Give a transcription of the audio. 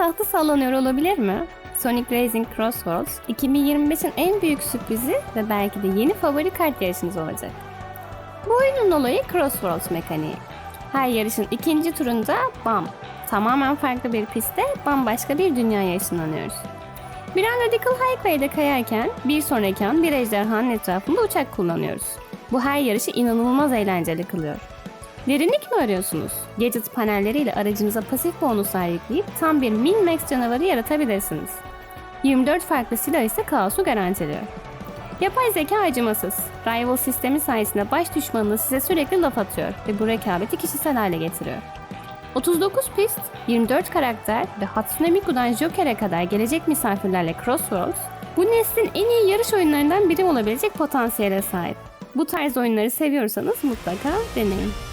aklı sallanıyor olabilir mi? Sonic Racing Crossworlds 2025'in en büyük sürprizi ve belki de yeni favori kart yarışınız olacak. Bu oyunun olayı Crossworlds mekaniği. Her yarışın ikinci turunda bam, tamamen farklı bir pistte bambaşka bir dünyaya ışınlanıyoruz. Bir an Radical Highway'de kayarken bir sonraki an bir ejderhanın etrafında uçak kullanıyoruz. Bu her yarışı inanılmaz eğlenceli kılıyor. Derinlik mi arıyorsunuz? Gadget panelleriyle aracınıza pasif bonuslar yükleyip tam bir min-max canavarı yaratabilirsiniz. 24 farklı silah ise kaosu garantiliyor. Yapay zeka acımasız. Rival sistemi sayesinde baş düşmanınız size sürekli laf atıyor ve bu rekabeti kişisel hale getiriyor. 39 pist, 24 karakter ve Hatsune Miku'dan Joker'e kadar gelecek misafirlerle Crossworlds, bu neslin en iyi yarış oyunlarından biri olabilecek potansiyele sahip. Bu tarz oyunları seviyorsanız mutlaka deneyin.